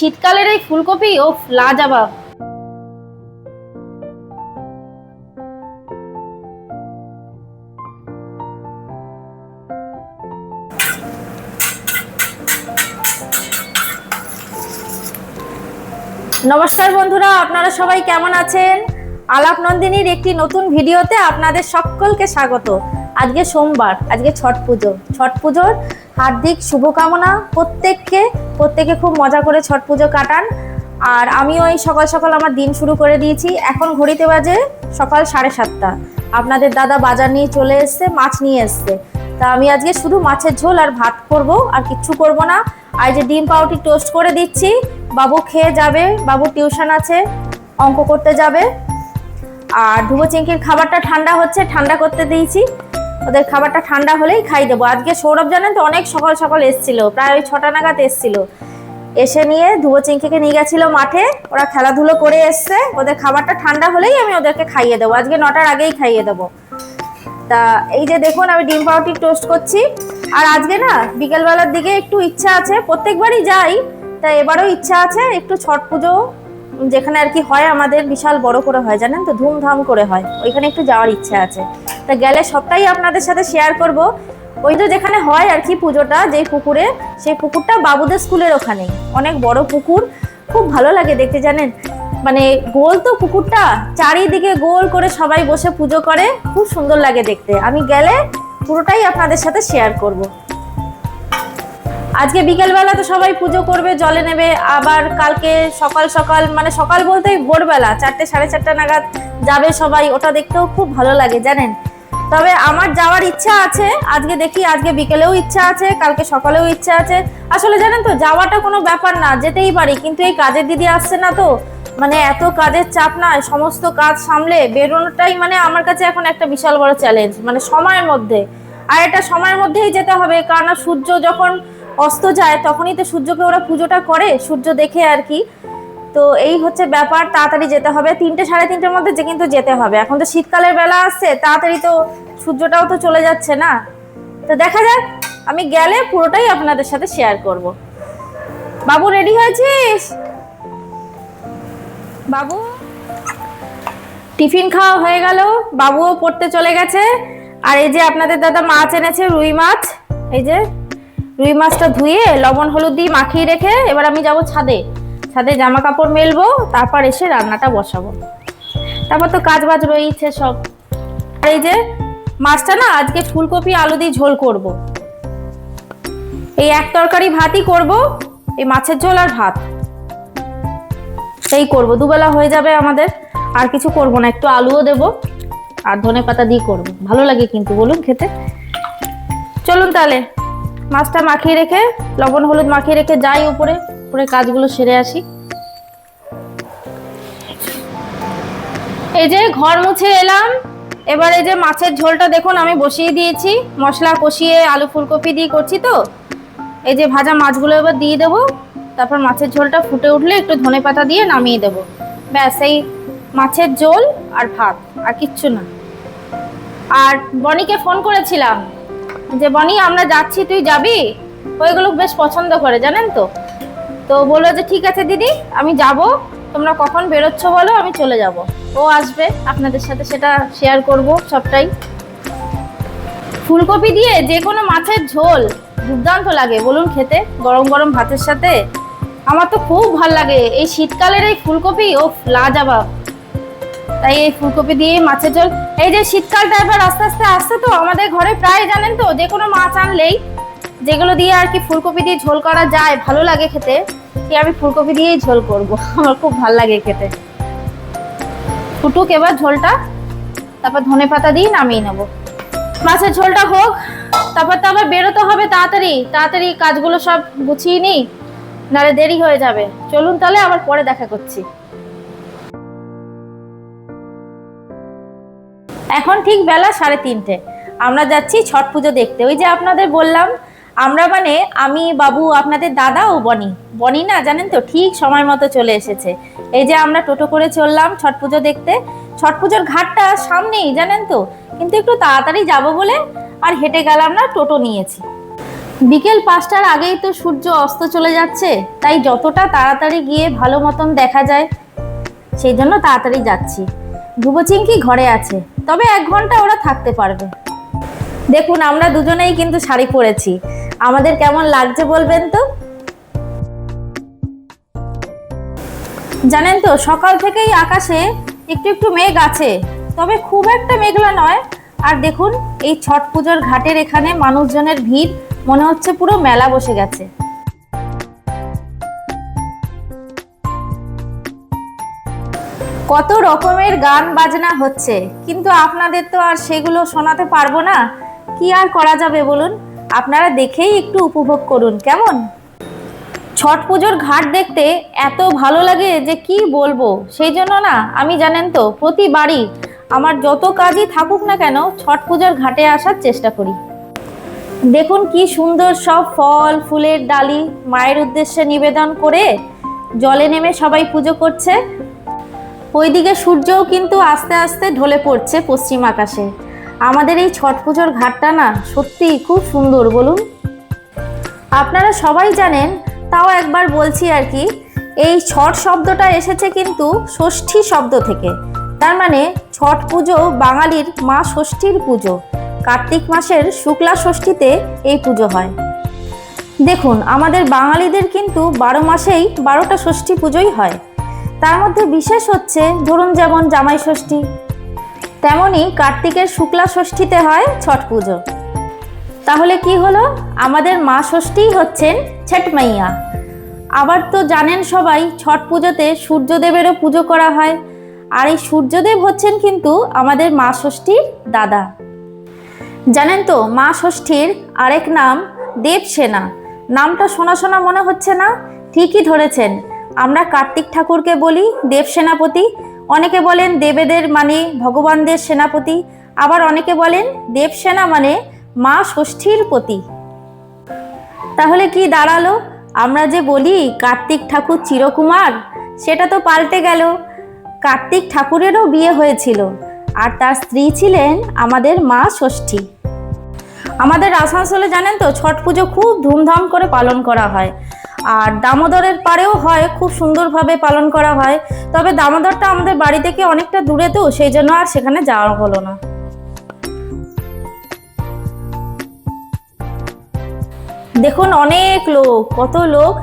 শীতকালের এই ফুলকপি ও লাজাবাব। নমস্কার বন্ধুরা, আপনারা সবাই কেমন আছেন? আলাপ নন্দিনীর একটি নতুন ভিডিওতে আপনাদের সকলকে স্বাগত। আজকে সোমবার, আজকে ছট পুজো। ছট পুজোর হার্দিক শুভকামনা প্রত্যেককে প্রত্যেকে খুব মজা করে ছট পুজো কাটান। আর আমিও এই সকাল সকাল আমার দিন শুরু করে দিয়েছি। এখন ঘড়িতে বাজে সকাল সাড়ে সাতটা। আপনাদের দাদা বাজার নিয়ে চলে এসছে, মাছ নিয়ে এসছে। তা আমি আজকে শুধু মাছের ঝোল আর ভাত করব, আর কিচ্ছু করব না। আর যে ডিম পাউটি টোস্ট করে দিচ্ছি, বাবু খেয়ে যাবে, বাবু টিউশন আছে, অঙ্ক করতে যাবে। আর ধুবো চিংকির খাবারটা ঠান্ডা হচ্ছে, ঠান্ডা করতে দিয়েছি। ওদের খাবারটা ঠান্ডা হলেই খাই দেবো। আজকে সৌরভ জানেন তো, অনেক সকাল সকাল এসছিল। প্রায় ওই ছটা নাগাদ এসছিল। এসে নিয়ে ধুবো চিংকিকে নিয়ে গেছিল মাঠে। ওরা খেলাধুলো করে এসছে। ওদের খাবারটা ঠান্ডা হলেই আমি ওদেরকে খাইয়ে দেবো। আজকে নটার আগেই খাইয়ে দেবো। তা এই যে দেখুন, আমি ডিম পাউটি টোস্ট করছি। আর আজকে না, বিকেলবেলার দিকে একটু ইচ্ছা আছে। প্রত্যেকবারই যাই, তা এবারও ইচ্ছা আছে একটু ছট পুজো যেখানে আর কি হয়, আমাদের বিশাল বড় করে হয়, জানেন তো? ধুমধাম করে হয়। ওইখানে একটু যাওয়ার ইচ্ছা আছে। তা গেলে সবটাই আপনাদের সাথে শেয়ার করব। ওই তো যেখানে হয় আর কি পুজোটা, যেই পুকুরে, সেই পুকুরটা বাবুদের স্কুলের ওখানে। অনেক বড় পুকুর। খুব ভালো লাগে দেখতে, জানেন? মানে গোল তো পুকুরটা, চারিদিকে গোল করে সবাই বসে পুজো করে। খুব সুন্দর লাগে দেখতে। আমি গেলে পুরোটাই আপনাদের সাথে শেয়ার করব। আজকে বিকেলবেলা তো সবাই পুজো করবে, জলে নেবে, আবার কালকে সকাল সকাল মানে সকাল বলতে ভোরবেলা, চারটে, সাড়ে চারটা নাগাদ যাবে সবাই, ওটা দেখতেও খুব ভালো লাগে, জানেন? তবে আমার যাওয়ার ইচ্ছা আছে, আজকে দেখি, আজকে বিকেলেও ইচ্ছা আছে, কালকে সকালেও ইচ্ছা আছে। আসলে জানেন তো, যাওয়াটা কোনো ব্যাপার না, যেতেই পারি, কিন্তু এই কাজের দিদি আসছে না তো মানে এত কাজের চাপ না সমস্ত কাজ সামলে বেরোনোটাই মানে আমার কাছে এখন একটা বিশাল বড় চ্যালেঞ্জ মানে সময়ের মধ্যে। আর এটা সময়ের মধ্যেই যেতে হবে, কারণ সূর্য যখন অস্ত যায়, তখনই তো সূর্যকে ওরা পুজোটা করে, সূর্য দেখে আর কি। তো এই হচ্ছে ব্যাপার, তাড়াতাড়ি যেতে হবে। তিনটে, সাড়ে তিনটের মধ্যে যে কিন্তু যেতে হবে। এখন তো শীতকালের বেলা আসছে, তাড়াতাড়ি তো সূর্যটাও তো চলে যাচ্ছে না। তো দেখা যাক, আমি গেলে পুরোটাই আপনাদের সাথে শেয়ার করব। বাবু রেডি হয়েছিস? বাবু? টিফিন খাওয়া হয়ে গেল, বাবুও পড়তে চলে গেছে। আর এই যে আপনাদের দাদা মাছ এনেছে, রুই মাছ, এই যে রুই মাছটা ধুয়ে লবণ, হলুদ দিয়ে মাখিয়ে রেখে এবার আমি যাব ছাদে। ছাদে জামা কাপড় মেলবো, তারপর এসে রান্নাটা বসাবো। তারপর তো কাজ বাজ রয়েছে সব এই যে মাছটা না, আজকে ফুলকপি, আলু দিয়ে ঝোল করব। এই এক তরকারি ভাতই করব, এই মাছের ঝোল আর ভাত। সেই করব, দুবেলা হয়ে যাবে আমাদের। আর কিছু করব না, একটু আলুও দেব আর ধনে পাতা দিয়ে করব। ভালো লাগে কিন্তু, বলুন খেতে। চলুন তাহলে। মাছটা মাখিয়ে রেখে, লবণ হলুদ মাখিয়ে রেখে যাই উপরে উপরে কাজগুলো সেরে আসি। এই যে ঘর মুছে এলাম। এবার এই যে মাছের ঝোলটা দেখুন, আমি বসিয়ে দিয়েছি। মশলা কষিয়ে আলু ফুলকপি দিয়ে করছি তো। এই যে ভাজা মাছগুলো এবার দিয়ে দেবো। তারপর মাছের ঝোলটা ফুটে উঠলে একটু ধনে পাতা দিয়ে নামিয়ে দেবো। ব্যাস, এই মাছের ঝোল আর ভাত, আর কিচ্ছু না। আর বনিকে ফোন করেছিলাম। যে, বনি, আমরা যাচ্ছি, তুই যাবি? ওইগুলো বেশ পছন্দ করে, জানেন তো। তো বলল যে, ঠিক আছে দিদি, আমি যাব। তোমরা কখন বেরোচ্ছ বলো, আমি চলে যাব। ও আসবে, আপনাদের সাথে সেটা শেয়ার করব সবটাই। ফুলকপি দিয়ে যে কোনো মাছের ঝোল দুর্দান্ত লাগে, বলুন খেতে, গরম গরম ভাতের সাথে। আমার তো খুব ভালো লাগে, এই শীতকালের এই ফুলকপি ও লাজাবাব। তাই এই ফুলকপি দিয়ে মাছের ঝোল। এই যে শীতকালটা এবার আস্তে আস্তে আসছে তো, আমাদের ঘরে প্রায় জানেন তো, যে কোনো মাছ আনলেই যেগুলো দিয়ে আর কি ফুলকপি দিয়ে ঝোল করা যায়, ভালো লাগে খেতে কি আমি ফুলকপি দিয়েই ঝোল করব। আমার খুব ভালো লাগে খেতে। ফুটুক এবার ঝোলটা, তারপর ধনে পাতা দিয়ে নামিয়ে নেব। মাছের ঝোলটা হোক, তারপর তো আবার বেরোতে হবে তাড়াতাড়ি তাড়াতাড়ি কাজগুলো সব গুছিয়ে নিই, নাহলে দেরি হয়ে যাবে। চলুন তাহলে আবার পরে দেখা করছি। এখন ঠিক বেলা সাড়ে তিনটে। আমরা যাচ্ছি ছট পুজো দেখতে। ওই যে আপনাদের বললাম, আমরা মানে আমি, বাবু, আপনাদের দাদা ও বনি। বনি না, জানেন তো, ঠিক সময় মতো চলে এসেছে। এই যে আমরা টোটো করে চললাম ছট পুজো দেখতে। ছট পুজোর ঘাটটা সামনেই, জানেন তো? কিন্তু একটু তাড়াতাড়ি যাব বলে আর হেঁটে গেলাম না, টোটো নিয়েছি। বিকেল পাঁচটার আগেই তো সূর্য অস্ত চলে যাচ্ছে, তাই যতটা তাড়াতাড়ি গিয়ে ভালো মতন দেখা যায়, সেই জন্য তাড়াতাড়ি যাচ্ছি। ধুবোচিংকি ঘরে আছে। তবে এক ঘণ্টা ওরা থাকতে পারবে। দেখুন, আমরা দুজনেই কিন্তু শাড়ি পরেছি। আমাদের কেমন লাগছে বলবেন তো? জানেন তো, সকাল থেকেই আকাশে একটু একটু মেঘ আছে। তবে খুব একটা মেঘলা নয়। আর দেখুন, এই ছট পুজোর ঘাটের এখানে মানুষজনের ভিড়, মনে হচ্ছে পুরো মেলা বসে গেছে। কত রকমের গান বাজনা হচ্ছে, কিন্তু আপনাদের তো আর সেগুলো শোনাতে পারব না। কি আর করা যাবে বলুন? আপনারা দেখেই একটু উপভোগ করুন, কেমন? ছট পুজোর ঘাট দেখতে এত ভালো লাগে যে কি বলব? সেই জন্য না, আমি জানেন তো, প্রতিবারই আমার যত কাজই থাকুক না কেন, ছট পুজোর ঘাটে আসার চেষ্টা করি। দেখুন কি সুন্দর সব ফল, ফুলের ডালি, মায়ের উদ্দেশ্যে নিবেদন করে জলে নেমে সবাই পুজো করছে। ওইদিকে সূর্যও কিন্তু আস্তে আস্তে ঢলে পড়ছে পশ্চিম আকাশে। আমাদের এই ছট পুজোর ঘাটটা না সত্যিই খুব সুন্দর, বলুন। আপনারা সবাই জানেন, তাও একবার বলছি আর কি, এই ছট শব্দটা এসেছে কিন্তু ষষ্ঠী শব্দ থেকে। তার মানে ছট পুজো বাঙালির মা ষষ্ঠীর পুজো। কার্তিক মাসের শুক্লা ষষ্ঠীতে এই পুজো হয়। দেখুন, আমাদের বাঙালিদের কিন্তু বারো মাসেই বারোটা ষষ্ঠী পুজোই হয়। তার মধ্যে বিশেষ হচ্ছে, ধরুন যেমন জামাই ষষ্ঠী, তেমনি কার্তিকের শুক্লা ষষ্ঠীতে হয় ছট পুজো। তাহলে কি হলো? আমাদের মা ষষ্ঠীই হচ্ছেন ছট মাইয়া। আবার তো জানেন সবাই, ছট পুজোতে সূর্যদেবেরও পুজো করা হয়। আর এই সূর্যদেব হচ্ছেন কিন্তু আমাদের মা ষষ্ঠীর দাদা। জানেন তো, মা ষষ্ঠীর আরেক নাম দেবসেনা। নামটা শোনা শোনা মনে হচ্ছে না? ঠিকই ধরেছেন। আমরা কার্তিক ঠাকুরকে বলি দেব সেনাপতি। অনেকে বলেন দেবেদের মানে ভগবানদের সেনাপতি। আবার অনেকে বলেন দেবসেনা মানে মা ষষ্ঠীর পতি। তাহলে কি দাঁড়াল? আমরা যে বলি কার্তিক ঠাকুর চিরকুমার, সেটা তো পাল্টে গেল। কার্তিক ঠাকুরেরও বিয়ে হয়েছিল আর তার স্ত্রী ছিলেন আমাদের মা ষষ্ঠী। আমাদের আসানসোলে জানেন তো ছট পুজো খুব ধুমধাম করে পালন করা হয়। আর দামোদরের পাড়েও হয়, খুব সুন্দরভাবে পালন করা হয়। তবে দামোদরটা আমাদের বাড়ি থেকে অনেকটা দূরে তো, সেই জন্য আর সেখানে যাওয়া হলো না। দেখুন, অনেক লোক, কত লোক।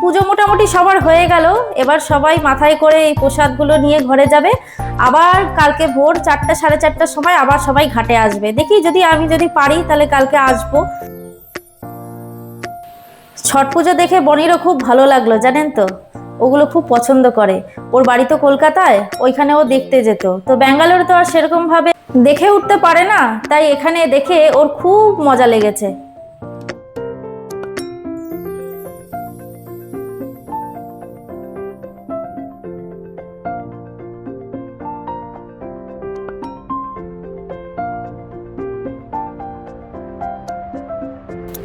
পুজো মোটামুটি সবার হয়ে গেল। এবার সবাই মাথায় করে এই প্রসাদগুলো নিয়ে ঘরে যাবে। আবার কালকে ভোর চারটা, সাড়ে চারটার সময় আবার সবাই ঘাটে আসবে। দেখি যদি আমি যদি পারি, তাহলে কালকে আসব। ছট পুজো দেখে বনিরও খুব ভালো লাগল, জানেন তো? ওগুলো খুব পছন্দ করে। ওর বাড়ি তো কলকাতায়, ওইখানে ও দেখতে যেত। তো ব্যাঙ্গালোরে তো আর সেরকমভাবে দেখে উঠতে পারে না, তাই এখানে দেখে ওর খুব মজা লেগেছে।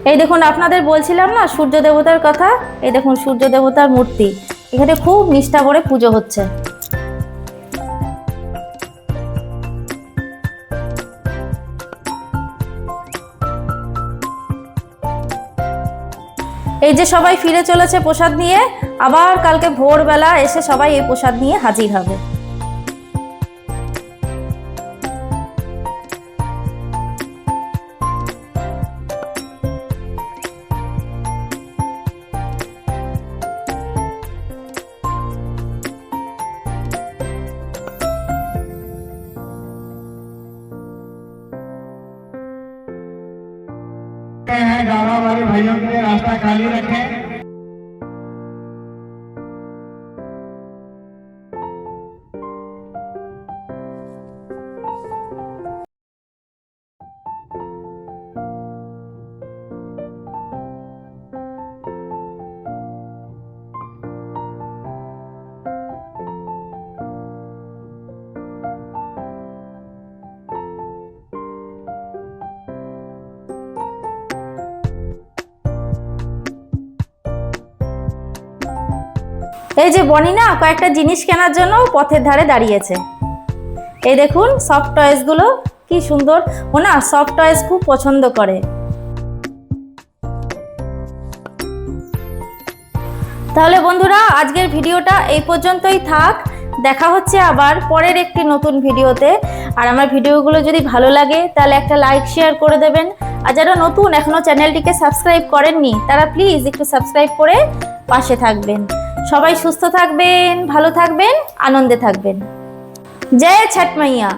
এই দেখুন, আপনাদের বলছিলাম না, সূর্য দেবতার কথা? এই দেখুন, সূর্য দেবতার মূর্তি। এখানে খুব নিষ্ঠা করে পুজো হচ্ছে। এই যে সবাই ফিরে চলেছে প্রসাদ নিয়ে, আবার কালকে ভোরবেলা এসে সবাই এই প্রসাদ নিয়ে হাজির হবে। हैं वाले भाइयों के लिए रास्ता खाली रखें। এই যে বনি না কয়েকটা জিনিস কেনার জন্য পথের ধারে দাঁড়িয়েছে। এই দেখুন সফট টয়েসগুলো কি সুন্দর। ও না সফট টয়েস খুব পছন্দ করে। তাহলে বন্ধুরা, আজকের ভিডিওটা এই পর্যন্তই থাক। দেখা হচ্ছে আবার পরের একটি নতুন ভিডিওতে। আর আমার ভিডিওগুলো যদি ভালো লাগে, তাহলে একটা লাইক শেয়ার করে দেবেন। আর যারা নতুন, এখনও চ্যানেলটিকে সাবস্ক্রাইব করেননি, তারা প্লিজ একটু সাবস্ক্রাইব করে পাশে থাকবেন। সবাই সুস্থ থাকবেন ভালো থাকবেন আনন্দে থাকবেন। জয় ছট মাইয়া।